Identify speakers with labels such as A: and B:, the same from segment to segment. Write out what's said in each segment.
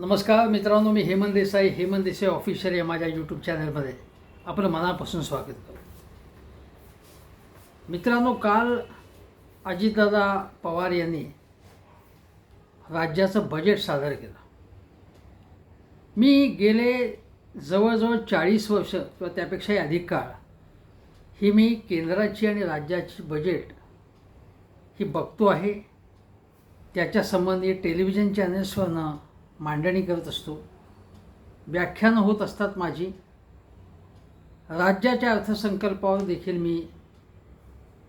A: नमस्कार मित्रांनो मी हेमंत देसाई हेमंत देसाई ऑफिशियल या माझ्या यूट्यूब चॅनलमध्ये आपलं मनापासून स्वागत करतो. मित्रांनो काल अजितदादा पवार यांनी राज्याचं बजेट सादर केलं. मी गेले जवळजवळ चाळीस वर्ष किंवा त्यापेक्षाही अधिक काळ ही मी केंद्राची आणि राज्याची बजेट ही बघतो आहे. त्याच्यासंबंधी टेलिव्हिजन चॅनल्सवरनं मांडणी करत असतो. व्याख्यानं होत असतात माझी. राज्याच्या अर्थसंकल्पावर देखील मी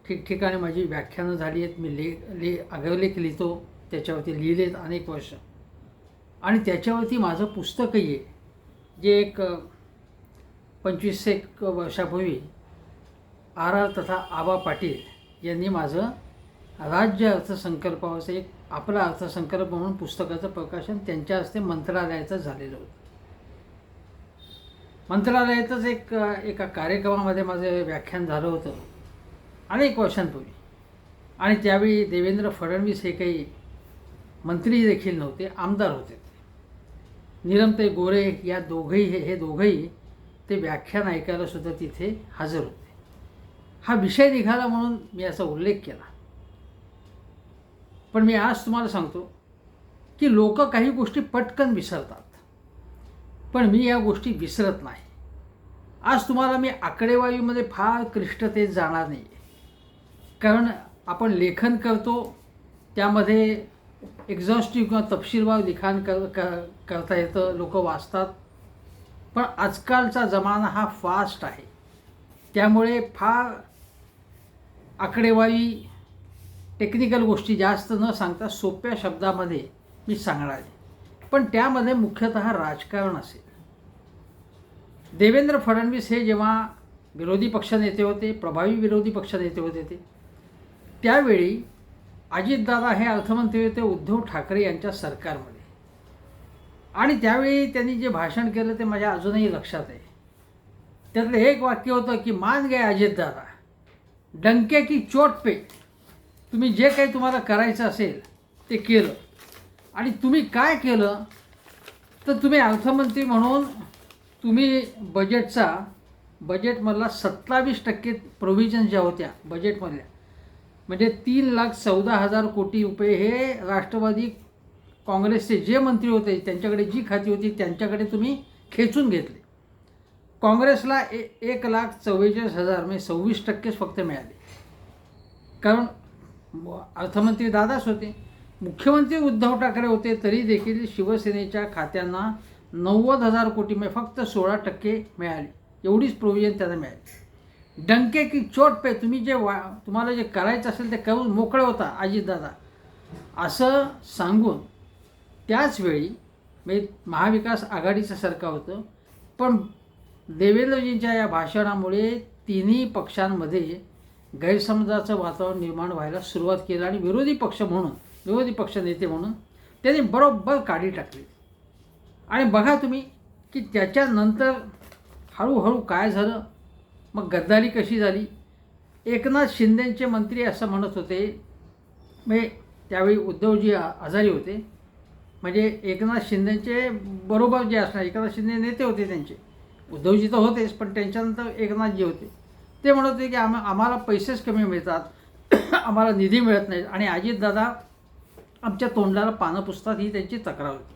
A: ठिकठिकाणी माझी व्याख्यानं झाली आहेत. मी ले ले अग्रलेख लिहितो. त्याच्यावरती लिहिलेत अनेक वर्ष. आणि त्याच्यावरती माझं पुस्तकही आहे. जे एक पंचवीस एक वर्षापूर्वी आर आर तथा आबा पाटील यांनी माझं राज्य अर्थसंकल्पावरचं एक आपला अर्थसंकल्प म्हणून पुस्तकाचं प्रकाशन त्यांच्या हस्ते मंत्रालयाचं झालेलं होतं. मंत्रालयातच एक एका कार्यक्रमामध्ये माझं व्याख्यान झालं होतं. अनेक वर्षांपूर्वी. आणि त्यावेळी देवेंद्र फडणवीस हे काही मंत्री देखील नव्हते आमदार होते निरमते गोरे या दोघंही हे हे दोघंही ते व्याख्यान ऐकायला सुद्धा तिथे हजर होते. हा विषय निघाला म्हणून मी याचा उल्लेख केला. पण मी आज तुम्हाला सांगतो की लोक काही गोष्टी पटकन विसरतात. पण मी या गोष्टी विसरत नाही. आज तुम्हाला मी आकडेवारीमध्ये फार क्लिष्टतेत जाणार नाही कारण आपण लेखन करतो त्यामध्ये एक्झॉस्टिव्ह किंवा तपशीलवार लिखाण कर कर- करता येतं लोक वाचतात. पण आजकालचा जमाना हा फास्ट आहे. त्यामुळे फार आकडेवारी टेक्निकल गोष्टी जास्त न सांगता सोप्या शब्दामध्ये मी सांगणार आहे. पण त्यामध्ये मुख्यतः राजकारण असेल. देवेंद्र फडणवीस हे जेव्हा विरोधी पक्षनेते होते प्रभावी विरोधी पक्षनेते होते ते त्यावेळी अजितदादा हे अर्थमंत्री होते उद्धव ठाकरे यांच्या सरकारमध्ये. आणि त्यावेळी त्यांनी जे भाषण केलं ते माझ्या अजूनही लक्षात आहे. त्यातलं एक वाक्य होतं की मान गए अजितदादा डंके की चोट पे तुम्ही जे काही तुम्हाला करायचं असेल ते केलं. आणि तुम्ही काय केलं तर तुम्ही अर्थमंत्री म्हणून तुम्ही बजेटचा बजेटमधला सत्तावीस टक्के प्रोव्हिजन ज्या होत्या बजेटमधल्या म्हणजे तीन लाख चौदा हजार कोटी रुपये हे राष्ट्रवादी काँग्रेसचे जे मंत्री होते त्यांच्याकडे जी खाती होती त्यांच्याकडे तुम्ही खेचून घेतले. काँग्रेसला ए एक लाख चव्वेचाळीस हजार म्हणजे सव्वीस टक्केच फक्त मिळाले. कारण अर्थमंत्री दादाच होते. मुख्यमंत्री उद्धव ठाकरे होते तरी देखील शिवसेनेच्या खात्यांना नव्वद हजार कोटी म्हणजे फक्त सोळा टक्के मिळाले. एवढीच प्रोव्हिजन त्यांना मिळाली. डंके की चोट पे तुम्ही जे वा तुम्हाला जे करायचं असेल ते करून मोकळे होता अजितदादा असं सांगून त्याचवेळी म्हणजे महाविकास आघाडीचं सरकार होतं. पण देवेंद्रजींच्या या भाषणामुळे तिन्ही पक्षांमध्ये गैरसमजाचं वातावरण निर्माण व्हायला सुरुवात केलं आणि विरोधी पक्ष म्हणून विरोधी पक्ष नेते म्हणून त्यांनी बरोबर काढी टाकली. आणि बघा तुम्ही की त्याच्यानंतर हळूहळू काय झालं? मग गद्दारी कशी झाली? एकनाथ शिंदेचे मंत्री असं म्हणत होते. म्हणजे त्यावेळी उद्धवजी आजारी होते. म्हणजे एकनाथ शिंदेचे बरोबर जे असणार एकनाथ शिंदे नेते होते त्यांचे. उद्धवजी तर होतेच पण त्यांच्यानंतर एकनाथजी होते. ते म्हणत होते की आम आम्हाला पैसेच कमी मिळतात. आम्हाला निधी मिळत नाही आणि अजितदादा आमच्या तोंडाला पानं पुसतात ही त्यांची तक्रार होती.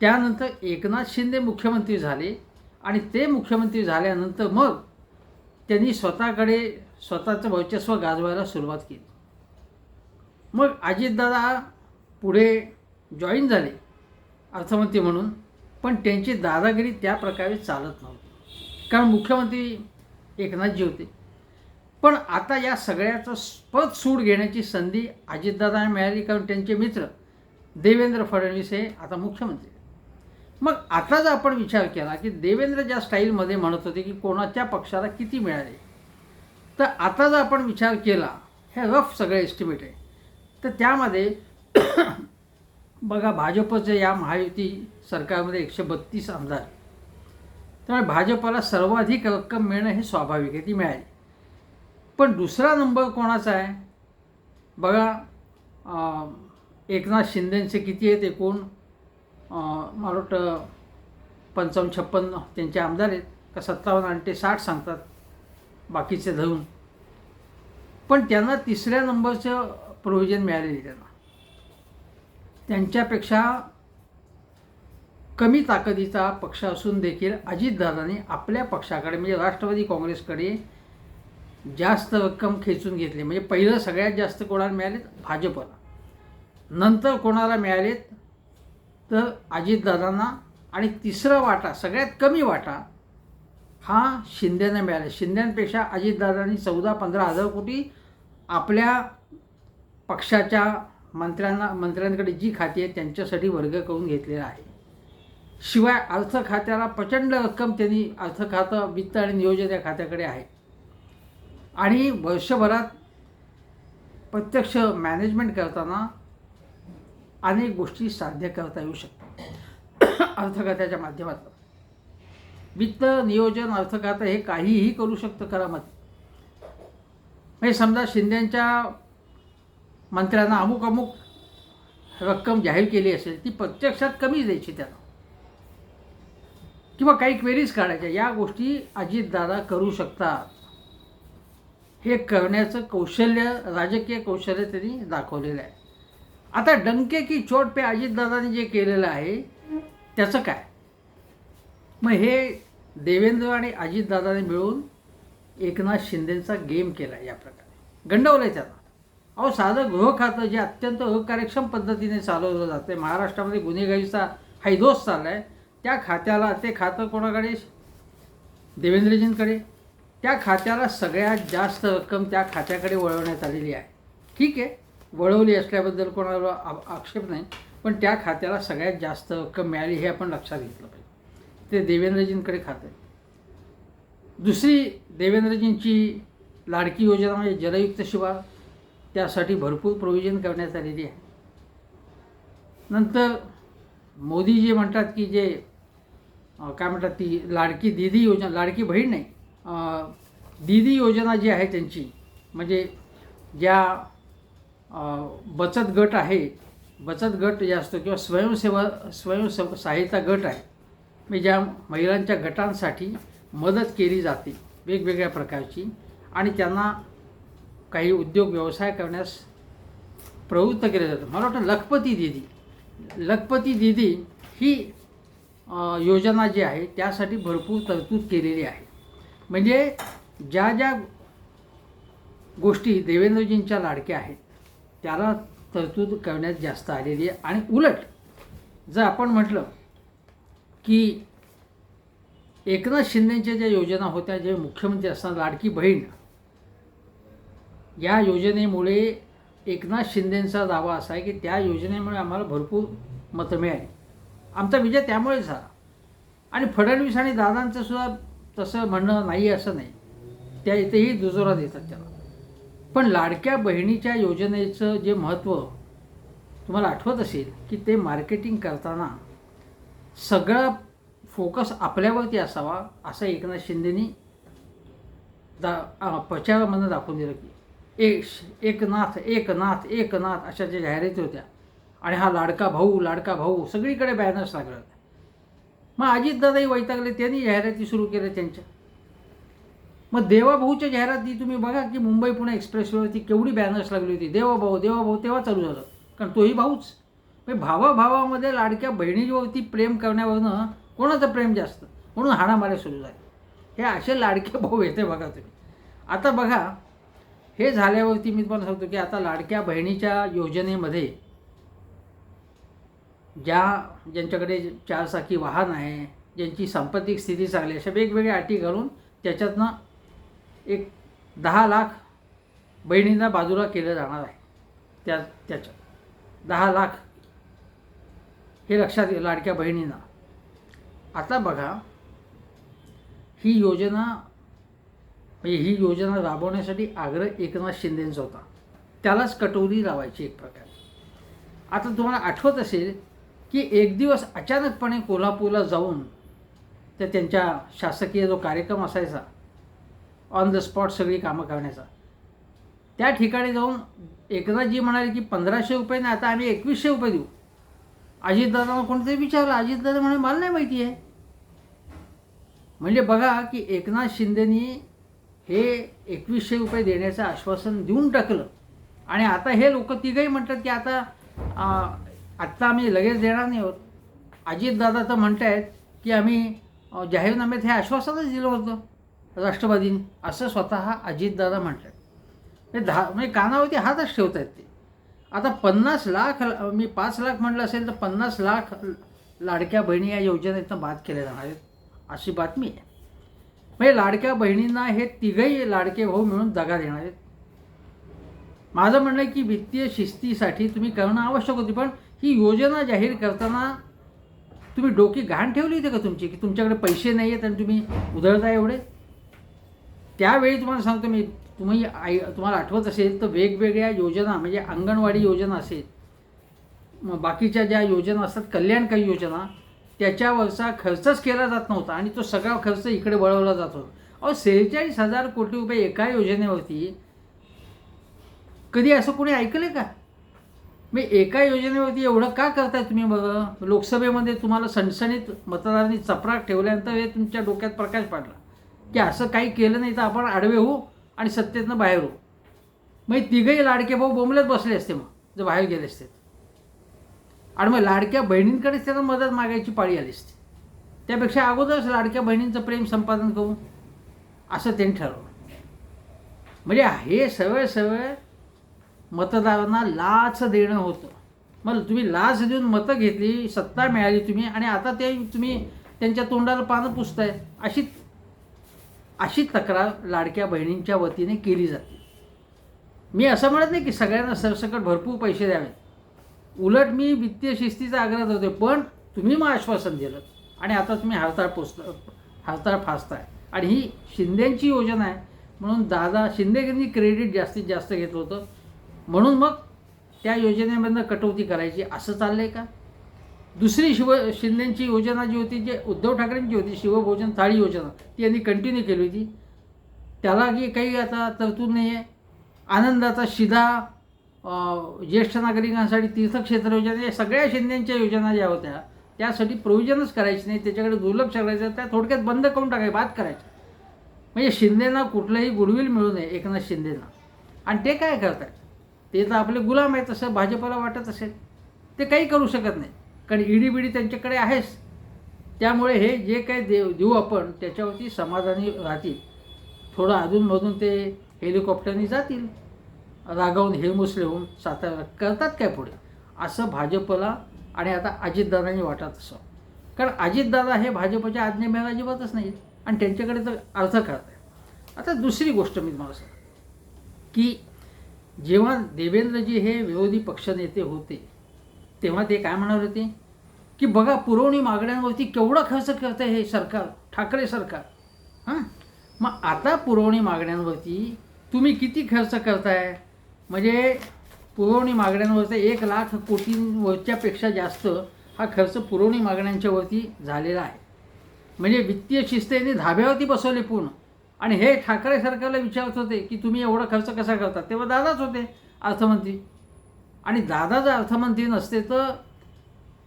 A: त्यानंतर एकनाथ शिंदे मुख्यमंत्री झाले. आणि ते मुख्यमंत्री झाल्यानंतर मग त्यांनी स्वतःकडे स्वतःचं वर्चस्व गाजवायला सुरुवात केली. मग अजितदादा पुढे जॉईन झाले अर्थमंत्री म्हणून. पण त्यांची दादागिरी त्या प्रकारे चालत नव्हती. कारण मुख्यमंत्री एकनाथ होते. पण आता या सगळ्याचं पद सूड घेण्याची संधी अजितदादांना मिळाली कारण त्यांचे मित्र देवेंद्र फडणवीस हे आता मुख्यमंत्री. मग आता जर आपण विचार केला की देवेंद्र ज्या स्टाईलमध्ये म्हणत होते की कोणाच्या पक्षाला किती मिळाले तर आता जर आपण विचार केला हे रफ सगळे एस्टिमेट आहे. तर त्यामध्ये बघा भाजपचं या महायुती सरकारमध्ये एकशे बत्तीस आमदार. त्यामुळे भाजपला सर्वाधिक रक्कम मिळणं हे स्वाभाविक आहे ती मिळाली. पण दुसरा नंबर कोणाचा आहे? बघा एकनाथ शिंदेंचे किती आहेत एकूण? मला वाटतं पंचावन्न छप्पन्न त्यांचे आमदार आहेत. का सत्तावन्न आणि ते साठ सांगतात बाकीचे धरून. पण त्यांना तिसऱ्या नंबरचं प्रोव्हिजन मिळालेली त्यांना. त्यांच्यापेक्षा कमी ताकदीचा पक्ष असून देखील अजितदादांनी आपल्या पक्षाकडे म्हणजे राष्ट्रवादी काँग्रेसकडे जास्त रक्कम खेचून घेतली. म्हणजे पहिलं सगळ्यात जास्त कोणाला मिळालेत? भाजपला. नंतर कोणाला मिळालेत? तर अजितदादांना. आणि तिसरा वाटा सगळ्यात कमी वाटा हा शिंद्यांना मिळाला. शिंद्यांपेक्षा अजितदादांनी चौदा पंधरा हजार कोटी आपल्या पक्षाच्या मंत्र्यांना मंत्र्यांकडे जी खाती आहेत त्यांच्यासाठी वर्ग करून घेतलेला आहे. शिवाय अर्थ खात्याला प्रचंड रक्कम त्यांनी अर्थ खातं वित्त आणि नियोजन या खात्याकडे आहे. आणि वर्षभरात प्रत्यक्ष मॅनेजमेंट करताना अनेक गोष्टी साध्य करता येऊ शकतात. अर्थ खात्याच्या माध्यमातून. वित्त नियोजन अर्थ खातं हे काहीही करू शकतं करामध्ये. म्हणजे समजा शिंदेच्या मंत्र्यांना अमुक अमुक रक्कम जाहीर केली असेल ती प्रत्यक्षात कमी द्यायची त्यांना. किंवा काही क्वेरीज काढायच्या या गोष्टी अजितदादा करू शकतात. हे करण्याचं कौशल्य राजकीय कौशल्य त्यांनी दाखवलेलं आहे. आता डंके की चोट पे अजितदादांनी जे केलेलं आहे त्याचं काय? मग हे देवेंद्र आणि अजितदादाने मिळून एकनाथ शिंदेचा गेम केला या प्रकारे. गंडवलं आहे त्यांना. अहो साधं गृह खातं जे अत्यंत अकार्यक्षम पद्धतीने चालवलं जातं महाराष्ट्रामध्ये गुन्हेगारीचा हैदोस चालला आहे त्या खात्याला ते खातं कोणाकडे? देवेंद्रजींकडे. त्या खात्याला सगळ्यात जास्त रक्कम त्या खात्याकडे वळवण्यात आलेली आहे. ठीक आहे. वळवली असल्याबद्दल कोणाला आ- आक्षेप नाही पण त्या खात्याला सगळ्यात जास्त रक्कम मिळाली हे आपण लक्षात घेतलं पाहिजे. ते देवेंद्रजींकडे खातं आहे. दुसरी देवेंद्रजींची लाडकी योजना म्हणजे जलयुक्त शिवार. त्यासाठी भरपूर प्रोव्हिजन करण्यात आलेली आहे. नंतर मोदी जे म्हणतात की जे काय म्हणतात ती लाडकी दिदी योजना लाडकी बहीण नाही. दिदी योजना जी आहे त्यांची म्हणजे ज्या बचत गट आहे बचत गट जे असतो किंवा स्वयंसेवा स्वयंसेव सहायता गट आहे म्हणजे ज्या महिलांच्या गटांसाठी मदत केली जाते वेगवेगळ्या प्रकारची आणि त्यांना काही उद्योग व्यवसाय करण्यास प्रवृत्त केलं जातं. मला वाटतं लखपती दिदी लखपती दिदी ही योजना जी आहे त्यासाठी भरपूर तरतूद केलेली आहे. म्हणजे ज्या ज्या गोष्टी देवेंद्रजींच्या लाडक्या आहेत त्याला तरतूद करण्यात जास्त आलेली आहे. आणि उलट जर आपण म्हटलं की एकनाथ शिंदेच्या ज्या योजना होत्या जे मुख्यमंत्री असताना लाडकी बहीण या योजनेमुळे एकनाथ शिंदेंचा दावा असा आहे की त्या योजनेमुळे आम्हाला भरपूर मतं मिळाली. आमचा विजय त्यामुळेच झाला. आणि फडणवीस आणि दादांचं सुद्धा तसं म्हणणं नाही असं नाही. त्या इथेही दुजोरा देतात त्याला. पण लाडक्या बहिणीच्या योजनेचं जे महत्त्व तुम्हाला आठवत असेल की ते मार्केटिंग करताना सगळा फोकस आपल्यावरती असावा असं एकनाथ शिंदेनी दा प्रचारामधनं दाखवून दिलं की एक एकनाथ एकनाथ एकनाथ अशा ज्या जाहिराती होत्या आणि हा लाडका भाऊ लाडका भाऊ सगळीकडे बॅनर्स लागलं मग अजितदादाही वैतागले त्यांनी जाहिराती सुरू केल्या त्यांच्या. मग देवाभाऊच्या जाहिराती तुम्ही बघा की मुंबई पुणे एक्सप्रेसवेवरती केवढी बॅनर्स लागली होती. देवाभाऊ देवाभाऊ तेव्हा चालू झालं. कारण तोही भाऊच. म्हणजे भावाभावामध्ये लाडक्या बहिणीवरती प्रेम करण्यावरनं कोणाचं प्रेम जास्त? म्हणून हाणामाऱ्या सुरू झाले हे असे लाडके भाऊ येते बघा तुम्ही. आता बघा हे झाल्यावरती मी तुम्हाला सांगतो की आता लाडक्या बहिणीच्या योजनेमध्ये ज्या ज्यांच्याकडे चारचाकी वाहन आहे ज्यांची संपत्तिक स्थिती चांगली अशा वेगवेगळ्या अटी घालून त्याच्यातनं एक दहा लाख बहिणींना बाजूला केलं जाणार आहे. त्या त्याच्यात दहा लाख हे लक्षात येईल लाडक्या बहिणींना. आता बघा ही योजना म्हणजे ही योजना राबवण्यासाठी आग्रह एकनाथ शिंदेंचा होता. त्यालाच कटोरी लावायची एक प्रकारे. आता तुम्हाला आठवत असेल की एक दिवस अचानकपणे कोल्हापूरला जाऊन तर त्यांच्या शासकीय जो कार्यक्रम असायचा ऑन द स्पॉट सगळी कामं करण्याचा. त्या ठिकाणी जाऊन एकनाथजी म्हणाले की पंधराशे रुपये नाही आता आम्ही एकवीसशे रुपये देऊ. अजितदादांना कोणतरी विचारलं अजितदादा म्हणे मला नाही माहिती आहे म्हणजे बघा की एकनाथ शिंदेनी हे एकवीसशे रुपये देण्याचं आश्वासन देऊन टाकलं. आणि आता हे लोक तिघही म्हणतात की आता आत्ता आम्ही लगेच देणार नाही आहोत. अजितदादा तर म्हणत आहेत की आम्ही जाहीरनाम्यात हे आश्वासनच दिलं होतं राष्ट्रवादीने. असं स्वतः अजितदादा म्हणतात. म्हणजे दहा म्हणजे कानावरती हातच ठेवत आहेत ते. आता पन्नास लाख मी पाच लाख म्हटलं असेल तर पन्नास लाख लाडक्या बहिणी या योजनेतनं बाद केल्या जाणार आहेत. अशी बातमी आहे. म्हणजे लाडक्या बहिणींना हे तिघही लाडके भाऊ मिळून दगा देणार आहेत. माझं म्हणणं आहे की वित्तीय शिस्तीसाठी तुम्ही करणं आवश्यक होती पण ही योजना जाहीर करताना तुम्ही डोकी घाण ठेवली होती का तुमची? की तुमच्याकडे पैसे नाही आहेत आणि तुम्ही उधळता एवढे? त्यावेळी तुम्हाला सांगतो मी तुम्ही आई तुम्हाला आठवत असेल तर वेगवेगळ्या योजना म्हणजे अंगणवाडी योजना असेल मग बाकीच्या ज्या योजना असतात कल्याणकारी योजना त्याच्यावरचा खर्चच केला जात नव्हता आणि तो सगळा खर्च इकडे वळवला जात होता. अहो सेहेचाळीस हजार कोटी रुपये एका योजनेवरती कधी असं कोणी ऐकलं का? मी एका योजनेवरती एवढं का करताय तुम्ही बघा? लोकसभेमध्ये तुम्हाला सणसणीत मतदारांनी चपराक ठेवल्यानंतर हे तुमच्या डोक्यात प्रकाश पाडला. की असं काही केलं नाही तर आपण आडवे होऊ आणि सत्तेतनं बाहेर होऊ. मग तिघही लाडके भाऊ बोंबलेत बसले असते मग जर बाहेर गेले असते. आणि मग लाडक्या बहिणींकडेच त्यांना मदत मागायची पाळी आली असते. त्यापेक्षा अगोदरच लाडक्या बहिणींचं प्रेम संपादन करू असं त्यांनी ठरवलं. म्हणजे हे सवय सवय मतदारांना लाच देणं होतं. मग तुम्ही लाच देऊन मतं घेतली सत्ता मिळाली तुम्ही आणि आता ते तुम्ही त्यांच्या तोंडाला पानं पुसताय अशी अशी तक्रार लाडक्या बहिणींच्या वतीने केली जाते. मी असं म्हणत नाही की सगळ्यांना सरसकट भरपूर पैसे द्यावेत. उलट मी वित्तीय शिस्तीचा आग्रह होते पण तुम्ही मग आश्वासन दिलं आणि आता तुम्ही हरताळ पोचता हरताळ फासताय. आणि ही शिंदेची योजना आहे म्हणून दादा शिंदेनी क्रेडिट जास्तीत जास्त घेतलं होतं. म्हणून मग त्या योजनेमधनं कटौती करायची. असं चाललं आहे का? दुसरी शिव शिंदेची योजना जी होती जे उद्धव ठाकरेंची होती शिवभोजन थाळी योजना ती यांनी कंटिन्यू केली होती. त्याला की काही आता तरतूद नाही आहे आनंदाचा शिधा ज्येष्ठ नागरिकांसाठी तीर्थक्षेत्र योजना या सगळ्या शिंदेच्या योजना ज्या होत्या त्यासाठी प्रोव्हिजनच करायची नाही. त्याच्याकडे दुर्लक्ष करायचं त्या थोडक्यात बंद करून टाकाय बाद करायचं. म्हणजे शिंदेना कुठलंही गुडविल मिळू नये एकनाथ शिंदेना. आणि ते काय करतात ते तर आपले गुलाम आहे तसं भाजपला वाटत असेल. ते काही करू शकत नाही. कारण ईडी बिडी त्यांच्याकडे आहेच. त्यामुळे हे जे काही देव देऊ आपण त्याच्यावरती समाधानी राहतील. थोडं अधूनमधून ते हेलिकॉप्टरनी जातील. रागावून हेलमुसले होऊन सातारा करतात काय पुढे? असं भाजपला आणि आता अजितदादांनी वाटत असं. कारण अजितदादा हे भाजपच्या आज्ञेबाहेर अजिबातच नाहीत. आणि त्यांच्याकडे तर अर्थ करत आहे आता दुसरी गोष्ट मी तुम्हाला सांग की जेव्हा देवेंद्रजी हे विरोधी पक्षनेते होते तेव्हा ते काय म्हणत होते? की बघा पुरवणी मागण्यांवरती केवढा खर्च करतं हे सरकार ठाकरे सरकार. हां? मग आता पुरवणी मागण्यांवरती तुम्ही किती खर्च करताय? म्हणजे पुरवणी मागण्यांवरती एक लाख कोटींवरच्यापेक्षा जास्त हा खर्च पुरवणी मागण्यांच्यावरती झालेला आहे. म्हणजे वित्तीय शिस्तेने धाब्यावरती बसवले पूर्ण. आणि हे ठाकरे सरकारला विचारत होते की तुम्ही एवढा खर्च कसा करता? तेव्हा दादाच होते अर्थमंत्री. आणि दादा जर अर्थमंत्री नसते तर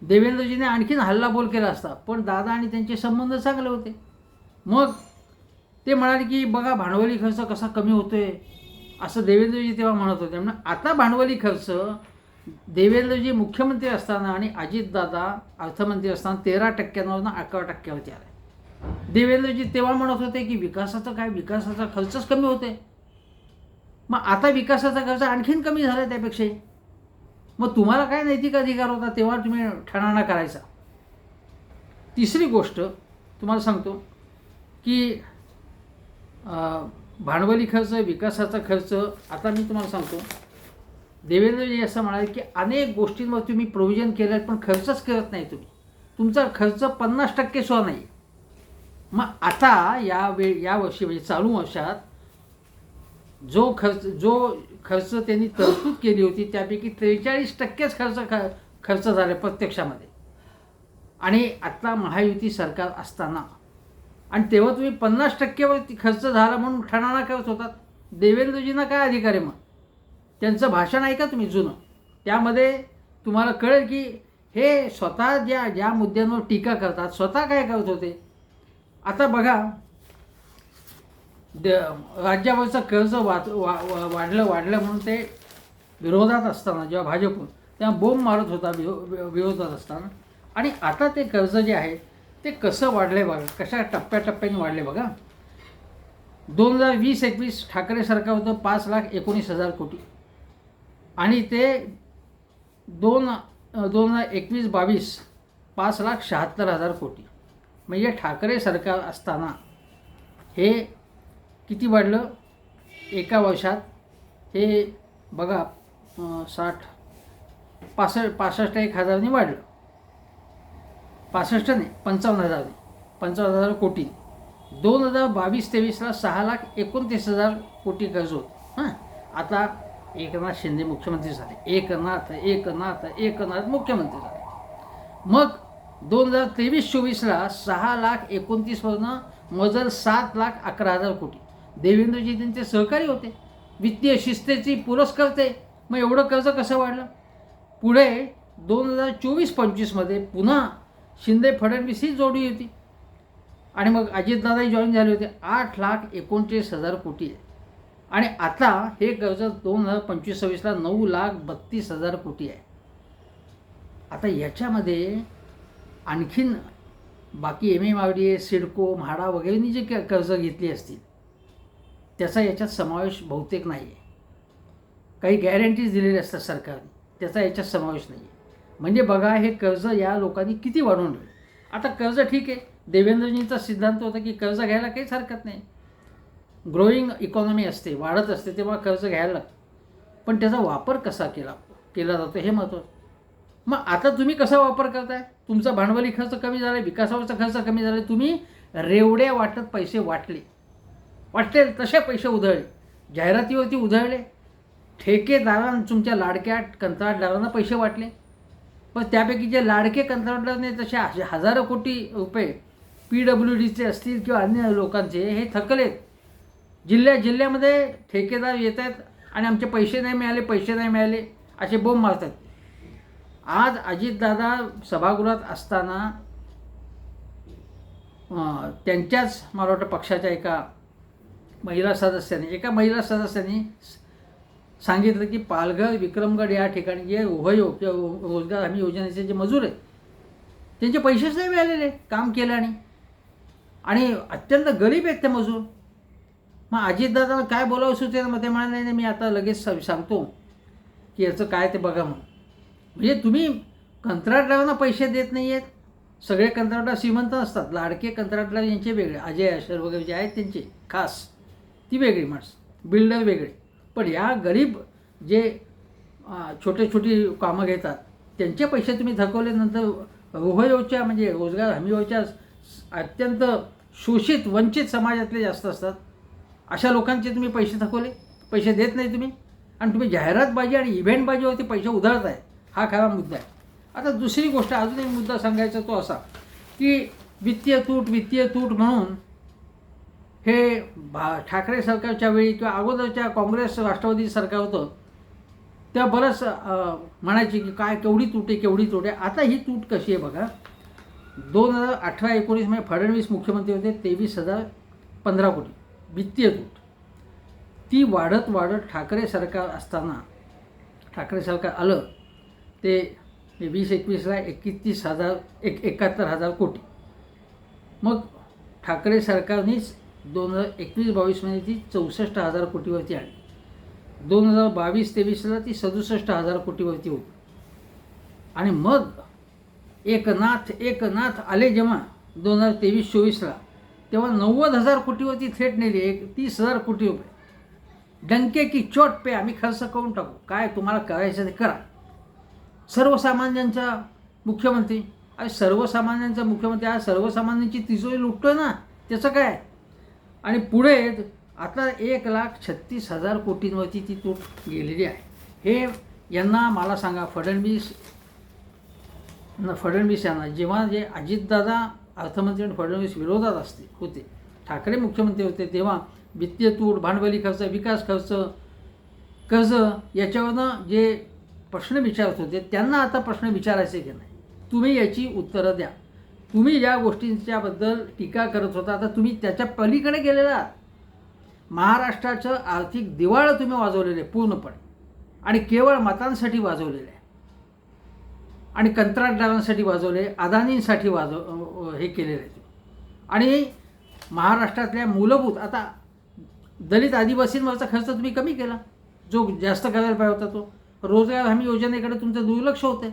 A: देवेंद्रजीने आणखीन हल्लाबोल केला असता. पण दादा आणि त्यांचे संबंध चांगले होते. मग ते म्हणाले की बघा भांडवली खर्च कसा कमी होतोय. असं देवेंद्रजी तेव्हा म्हणत होते. म्हणून आता भांडवली खर्च देवेंद्रजी मुख्यमंत्री असताना आणि अजितदादा अर्थमंत्री असताना तेरा टक्क्यांवरनं अकरा टक्क्यावरती आला देवेंद्रजी तेव्हा म्हणत होते की विकासाचं काय? विकासाचा खर्चच कमी होते मग आता विकासाचा खर्च आणखीन कमी झाला त्यापेक्षाही. मग तुम्हाला काय नैतिक अधिकार होता तेव्हा तुम्ही ठणाणा करायचा. तिसरी गोष्ट तुम्हाला सांगतो की भांडवली खर्च विकासाचा खर्च आता मी तुम्हाला सांगतो. देवेंद्रजी असं म्हणाले की अनेक गोष्टींवर तुम्ही प्रोव्हिजन केलं पण खर्चच करत नाही तुम्ही. तुमचा खर्च पन्नास टक्के सुद्धा नाही. मग आता या वेळ या वर्षी म्हणजे चालू वर्षात जो खर्च जो खर्च त्यांनी तरतूद केली होती त्यापैकी त्रेचाळीस टक्केच खर्च ख खर्च झाले प्रत्यक्षामध्ये. आणि आत्ता महायुती सरकार असताना आणि तेव्हा तुम्ही पन्नास टक्केवर खर्च झाला म्हणून ठणाणा करत होतात. देवेंद्रजींना काय अधिकार आहे मग? त्यांचं भाषण ऐका तुम्ही जुनं. त्यामध्ये तुम्हाला कळेल की हे स्वतः ज्या ज्या मुद्द्यांवर टीका करतात स्वतः काय करत होते? आता बघा द राज्यावरचं कर्ज वाच वा वाढलं वाढलं म्हणून ते विरोधात असताना जेव्हा भाजप तेव्हा बोंब मारत होता विरो विरोधात असताना. आणि आता ते कर्ज जे आहे ते कसं वाढलं बघा कशा टप्प्याटप्प्याने वाढले बघा. दोन हजार वीस एकवीस ठाकरे सरकार होतं पाच लाख एकोणीस हजार कोटी. आणि ते दोन दोन हजार एकवीस बावीस पाच लाख शहात्तर हजार कोटी. म्हणजे ठाकरे सरकार असताना हे किती वाढलं? एका वर्षात हे बघा साठ पासष्ट पासष्ट एक हजारांनी वाढलं. पासष्ट नाही पंचावन्न हजारने पंचावन्न हजार कोटी. दोन हजार बावीस तेवीसला सहा लाख एकोणतीस हजार कोटी कर्ज होत. हां? आता एकनाथ शिंदे मुख्यमंत्री झाले. एकनाथ एकनाथ एकनाथ मुख्यमंत्री झाले. मग दोन हजार तेवीस चोवीसला सहा लाख एकोणतीसवरनं मजल सात लाख अकरा हजार कोटी. देवेंद्रजी त्यांचे सहकारी होते. वित्तीय शिस्तेची पुरस्कर्ते मग एवढं कर्ज कसं वाढलं? पुढे दोन हजार चोवीस पंचवीसमध्ये पुन्हा शिंदे फडणवीस ही जोडी होती. आणि मग अजितदादाही जॉईन झाले होते. आठ लाख एकोणचाळीस हजार कोटी. आहे आणि आता हे कर्ज दोन हजार पंचवीस सव्वीसला नऊ लाख बत्तीस हजार कोटी आहे. आता याच्यामध्ये आणखीन बाकी M M I D A CIDCO MHADA वगैरेनी जे क- कर्ज घेतली असतील त्याचा याच्यात समावेश बहुतेक नाही आहे काही गॅरंटीज दिलेल्या असतात सरकारने त्याचा याच्यात समावेश नाही आहे म्हणजे बघा हे कर्ज या लोकांनी किती वाढवून ठेवलं आता कर्ज ठीक आहे. देवेंद्रजींचा सिद्धांत होता की कर्ज घ्यायला काहीच हरकत नाही. ग्रोईंग इकॉनॉमी असते वाढत असते तेव्हा कर्ज घ्यायला लागतं. पण त्याचा वापर कसा केला केला जातो हे महत्त्वाचं मग आता तुम्ही कसा वापर करताय? तुमचा भांडवली खर्च कमी झाला आहे विकासावरचा खर्च कमी झाला आहे तुम्ही रेवड्या वाटत पैसे वाटले. वाटले तसे पैसे उधळले. जाहिरातीवरती उधळले. ठेकेदारांना तुमच्या लाडक्या कंत्राटदारांना पैसे वाटले. पण त्यापैकी जे लाडके कंत्राटदार तसे हजारो कोटी रुपये पी डब्ल्यू डीचे असतील किंवा अन्य लोकांचे हे थकलेत. जिल्ह्या जिल्ह्यामध्ये ठेकेदार येत आहेत आणि आमचे पैसे नाही मिळाले पैसे नाही मिळाले असे बोंब मारतात आज अजितदादा सभागृहात असताना त्यांच्याच मला वाटतं पक्षाच्या एका महिला सदस्याने एका महिला सदस्याने सांगितलं की पालघर विक्रमगड या ठिकाणी जे उभयोग किंवा रोजगार हमी योजनेचे जे मजूर आहेत त्यांचे पैसेच नाही मिळालेले काम केल्याने. आणि अत्यंत गरीब आहेत ते मजूर. मग अजितदादाला काय बोलावं सुचते मग ते म्हणाले नाही नाही, मी आता लगेच सांगतो. की याचं काय ते बघा म्हणून. म्हणजे तुम्ही कंत्राटदारांना पैसे देत नाही आहेत सगळे कंत्राटदार श्रीमंत असतात लाडके कंत्राटदार यांचे वेगळे. अजय अशर वगैरे जे आहेत त्यांचे. खास. ती वेगळी माणसं. बिल्डर वेगळे. पण या गरीब जे छोटे छोटी कामं घेतात त्यांचे पैसे तुम्ही थकवल्यानंतर रोहयोच्या म्हणजे रोजगार हमीयोच्या अत्यंत शोषित वंचित समाजातले जास्त असतात. अशा लोकांचे तुम्ही पैसे थकवले? पैसे देत नाही तुम्ही? आणि तुम्ही जाहिरातबाजी आणि इव्हेंटबाजीवरती पैसे उधळताय. हा खरा मुद्दा आहे. आता दुसरी गोष्ट अजून एक मुद्दा सांगायचा तो असा की वित्तीय तूट वित्तीय तूट म्हणून हे भा ठाकरे सरकारच्या वेळी किंवा अगोदरच्या काँग्रेस राष्ट्रवादी सरकार होतं त्या बरंच म्हणायची की काय केवढी तुटे आहे केवढी तुटे आता ही तूट कशी आहे बघा. दोन हजार अठरा एकोणीसमध्ये फडणवीस मुख्यमंत्री होते तेवीस हजार पंधरा कोटी. वित्तीय तूट. ती वाढत वाढत ठाकरे सरकार असताना ठाकरे सरकार आलं ते वीस एकवीसला एकतीस हजार एक एकाहत्तर हजार कोटी. मग ठाकरे सरकारनेच दोन हजार एकवीस बावीसमध्ये ती चौसष्ट हजार कोटीवरती आली दोन हजार बावीस तेवीसला ती सदुसष्ट हजार कोटीवरती होती. आणि मग एकनाथ एकनाथ आले जेव्हा दोन हजार तेवीस चोवीसला तेव्हा नव्वद हजार कोटीवरती थेट नेली एक तीस हजार कोटी रुपये. डंके की चोट पे आम्ही खर्च करून टाकू. काय तुम्हाला करायचं ते करा. सर्वसामान्यांचा मुख्यमंत्री. अरे सर्वसामान्यांचा मुख्यमंत्री आज सर्वसामान्यांची तिजोरी लुटतो ना त्याचं काय? आणि पुढे आता एक लाख छत्तीस हजार कोटींवरती ती तूट गेलेली आहे. हे यांना मला सांगा फडणवीस फडणवीस यांना जेव्हा जे अजितदादा अर्थमंत्री आणि फडणवीस विरोधात असते होते ठाकरे मुख्यमंत्री होते तेव्हा वित्तीय तूट भांडवली खर्च विकास खर्च कर्ज याच्यावरनं जे प्रश्न विचारत होते. त्यांना आता प्रश्न विचारायचे की नाही? तुम्ही याची उत्तरं द्या. तुम्ही ज्या गोष्टींच्याबद्दल टीका करत होता. आता तुम्ही त्याच्या पलीकडे गेलेला आहात. महाराष्ट्राचं आर्थिक दिवाळं तुम्ही वाजवलेलं आहे पूर्णपणे. आणि केवळ मतांसाठी वाजवलेलं आहे. आणि कंत्राटदारांसाठी वाजवले अदानींसाठी वाजव हे केलेलं आहे आणि महाराष्ट्रातल्या मूलभूत आता दलित आदिवासींवरचा खर्च तुम्ही कमी केला. जो जास्त करायला पाहिजे होता तो. रोजगार हमी योजनेकडे तुमचं दुर्लक्ष होतं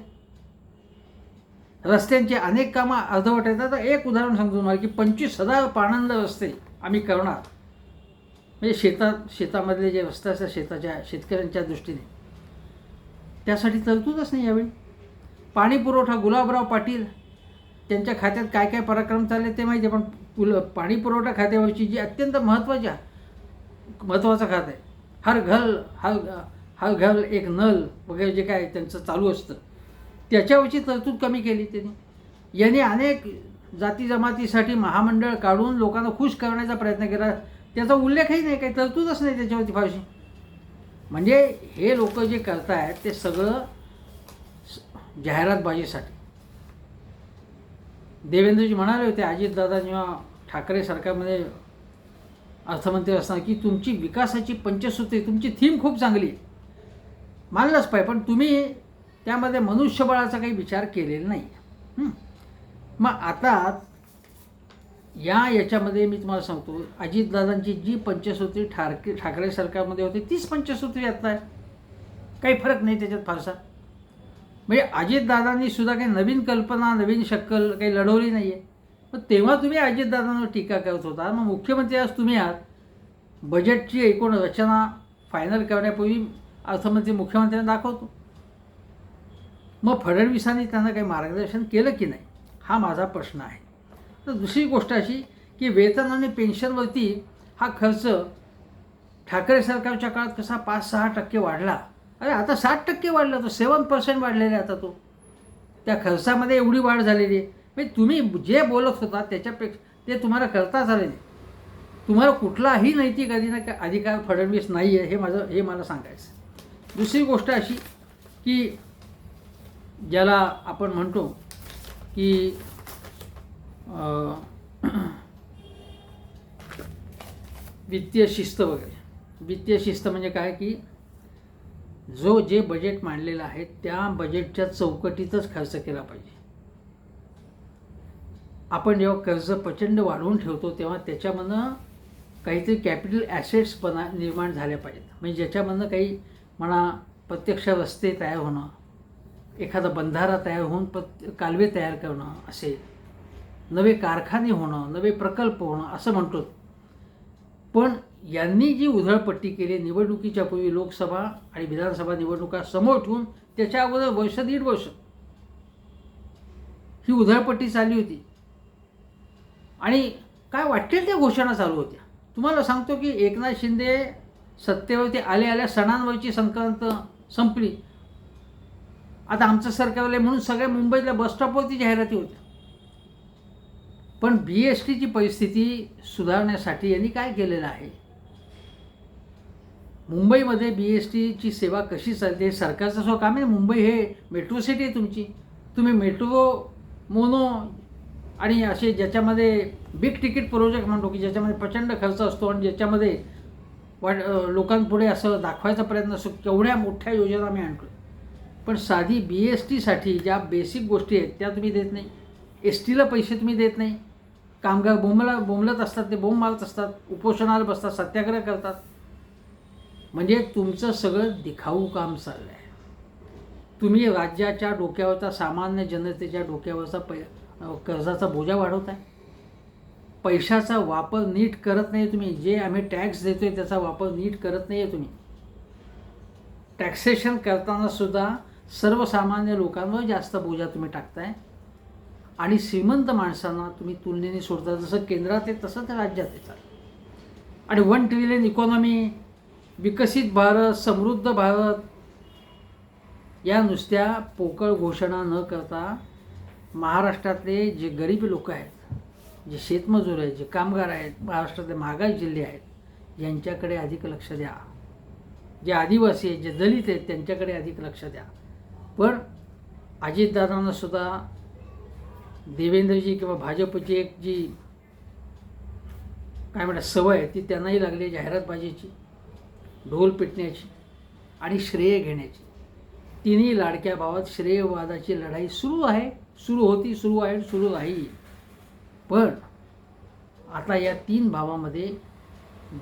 A: रस्त्यांची अनेक कामं अर्धवट येतात एक उदाहरण सांगतो तुम्हाला की पंचवीस हजार पाणंद रस्ते आम्ही करणार. म्हणजे शेतात शेतामधले जे रस्ते असतात शेताच्या शेतकऱ्यांच्या दृष्टीने. त्यासाठी तरतूदच नाही यावेळी. पाणी पुरवठा गुलाबराव पाटील त्यांच्या खात्यात काय काय पराक्रम चालले ते माहिती आहे पण पुल पाणी पुरवठा खात्यावरची जी अत्यंत महत्त्वाच्या महत्त्वाचं खातं. आहे हर घर हर हा घाल एक नल वगैरे जे काय त्यांचं चालू असतं. त्याच्यावरची तरतूद कमी केली त्यांनी. यांनी अनेक जाती जमातीसाठी महामंडळ काढून लोकांना खुश करण्याचा प्रयत्न केला. त्याचा उल्लेखही नाही काही तरतूदच नाही त्याच्यावरती फारशी. म्हणजे हे लोक जे करतायत ते सगळं जाहिरातबाजीसाठी देवेंद्रजी म्हणाले होते अजितदादा जेव्हा ठाकरे सरकारमध्ये अर्थमंत्री असताना की तुमची विकासाची पंचसूत्री तुमची थीम खूप चांगली आहे. मानलंच पाहिजे पण तुम्ही त्यामध्ये मनुष्यबळाचा काही विचार केलेला नाही. मग आता या याच्यामध्ये मी तुम्हाला सांगतो अजितदादांची जी पंचसूत्री ठारके ठाकरे सरकारमध्ये होती तीच पंचसूत्री आता आहे. काही फरक नाही त्याच्यात फारसा. म्हणजे अजितदादांनी सुद्धा काही नवीन कल्पना नवीन शक्कल काही लढवली नाही आहे मग तेव्हा तुम्ही अजितदादांवर टीका करत होता. मग मुख्यमंत्री आज तुम्ही आहात. बजेटची एकूण रचना फायनल करण्यापूर्वी अर्थमंत्री मुख्यमंत्र्यांना दाखवतो. मग फडणवीसांनी त्यांना काही मार्गदर्शन केलं की नाही? हा माझा प्रश्न आहे. तर दुसरी गोष्ट अशी की वेतन आणि पेन्शनवरती हा खर्च ठाकरे सरकारच्या काळात कसा पाच सहा टक्के वाढला? अरे आता साठ टक्के वाढला तो सेवन पर्सेंट वाढलेला आहे आता तो. त्या खर्चामध्ये एवढी वाढ झालेली आहे. म्हणजे तुम्ही जे बोलत होता त्याच्यापेक्षा ते तुम्हाला करताच आले नाही. तुम्हाला कुठलाही नैतिक अधिकार अधिकार फडणवीस नाही आहे हे माझं हे मला सांगायचं दुसरी गोष्ट अशी की ज्याला आपण म्हणतो की वित्तीय शिस्त वगैरे. वित्तीय शिस्त म्हणजे काय की जो जे बजेट मांडलेलं आहे त्या बजेटच्या चौकटीतच खर्च केला पाहिजे. आपण जेव्हा कर्ज प्रचंड वाढवून ठेवतो तेव्हा त्याच्यामधनं काहीतरी कॅपिटल ॲसेट्स बना निर्माण झाल्या पाहिजेत. म्हणजे ज्याच्यामधनं काही म्हणा प्रत्यक्ष रस्ते तयार होणं एखादा बंधारा तयार होऊन प्रत कालवे तयार करणं असे नवे कारखाने होणं नवे प्रकल्प होणं असं म्हणतो पण यांनी जी उधळपट्टी केली निवडणुकीच्या पूर्वी लोकसभा आणि विधानसभा निवडणुका समोर ठेवून त्याच्या अगोदर वर्ष दीड वर्ष ही उधळपट्टी चालली होती. आणि काय वाटेल त्या घोषणा चालू होत्या? तुम्हाला सांगतो की एकनाथ शिंदे सत्तेवरती आले आल्या सणांवरची संक्रांत संपली. आता आमचं सरकार आलं म्हणून सगळ्या मुंबईतल्या बसस्टॉपवरती जाहिराती होत्या. पण बी एस टीची परिस्थिती सुधारण्यासाठी यांनी काय केलेलं आहे? मुंबईमध्ये बी एस टीची सेवा कशी चालते? सरकारचं सो काम आहे मुंबई हे मेट्रो सिटी आहे तुमची. तुम्ही मेट्रो मोनो आणि असे ज्याच्यामध्ये बिग तिकीट प्रोजेक्ट म्हणतो की ज्याच्यामध्ये प्रचंड खर्च असतो आणि ज्याच्यामध्ये वाट लोकांपुढे असं दाखवायचा प्रयत्न असतो केवढ्या मोठ्या योजना आम्ही आणतो पण साधी बी एस टीसाठी ज्या बेसिक गोष्टी आहेत त्या तुम्ही देत नाही. एस टीला पैसे तुम्ही देत नाही. कामगार बोंबला बोंबलत असतात ते बोंब मारत असतात उपोषणाला बसतात सत्याग्रह करतात. म्हणजे तुमचं सगळं दिखाऊ काम चाललं आहे तुम्ही राज्याच्या डोक्यावरचा सामान्य जनतेच्या डोक्यावरचा पै कर्जाचा बोजा वाढवत आहे पैशाचा वापर नीट करत नाही तुम्ही. जे आम्ही टॅक्स देतो आहे त्याचा वापर नीट करत नाही आहे तुम्ही. टॅक्सेशन करताना सुद्धा सर्वसामान्य लोकांवर जास्त बोजा तुम्ही टाकताय. आणि श्रीमंत माणसांना तुम्ही तुलनेने सोडता. जसं केंद्रात आहे तसं त्या राज्यात येतात आणि वन ट्रिलियन इकॉनॉमी विकसित भारत समृद्ध भारत या नुसत्या पोकळ घोषणा न करता महाराष्ट्रातले जे गरीब लोक आहेत जे शेतमजूर आहेत जे कामगार आहेत महाराष्ट्रातले महागाई जिल्हे आहेत यांच्याकडे अधिक लक्ष द्या. जे आदिवासी आहेत जे दलित आहेत त्यांच्याकडे अधिक लक्ष द्या. पण अजितदादांना सुद्धा देवेंद्रजी किंवा भाजपची एक जी काय म्हणतात सवय आहे ती त्यांनाही लागली जाहिरातबाजीची ढोल पिटण्याची आणि श्रेय घेण्याची. तिन्ही लाडक्या भावात श्रेयवादाची लढाई सुरू आहे सुरू होती सुरू आहे सुरू राहील. पण आता या तीन भावामध्ये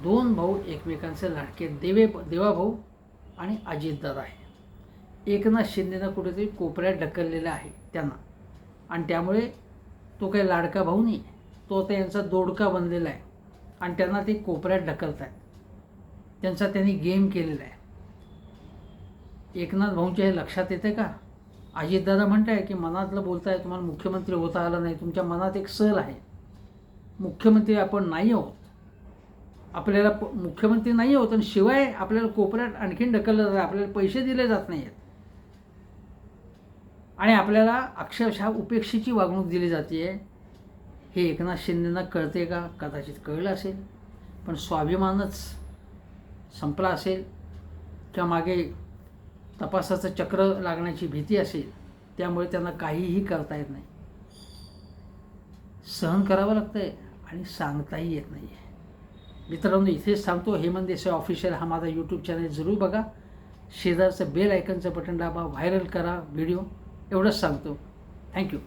A: दोन भाऊ एकमेकांचे लाडके देवे देवाभाऊ आणि अजितदादा आहे एकनाथ शिंदेनं कुठेतरी कोपऱ्यात ढकललेलं आहे त्यांना. आणि त्यामुळे तो काही लाडका भाऊ नाही तो आता यांचा दोडका बनलेला आहे. आणि त्यांना ते कोपऱ्यात ढकलत आहेत त्यांचा त्यांनी गेम केलेला आहे. एकनाथ भाऊंच्या हे लक्षात येते का? अजितदादा म्हणताय की मनातलं बोलताय तुम्हाला मुख्यमंत्री होता आलं नाही. तुमच्या मनात एक सल आहे. मुख्यमंत्री आपण नाही आहोत. आपल्याला प- मुख्यमंत्री नाही आहोत आणि शिवाय आपल्याला कोपऱ्यात आणखीन ढकललं जातं आपल्याला पैसे दिले जात नाही आहेत आणि आपल्याला अक्षरशः उपेक्षेची वागणूक दिली जाते हे एकनाथ शिंदेना कळते का? कदाचित कळलं असेल. पण स्वाभिमानच संपला असेल. किंवा मागे तपासाचं चक्र लागण्याची भीती असेल त्यामुळे त्यांना काहीही करता येत नाही. सहन करावं लागतं आहे आणि सांगताही येत नाही आहे मित्रांनो इथेच सांगतो हेमंत देसाई ऑफिशियल हा माझा यूट्यूब चॅनल जरूर बघा. शेजारचं बेल आयकनचं बटन दाबा व्हायरल करा व्हिडिओ एवढंच सांगतो. Thank you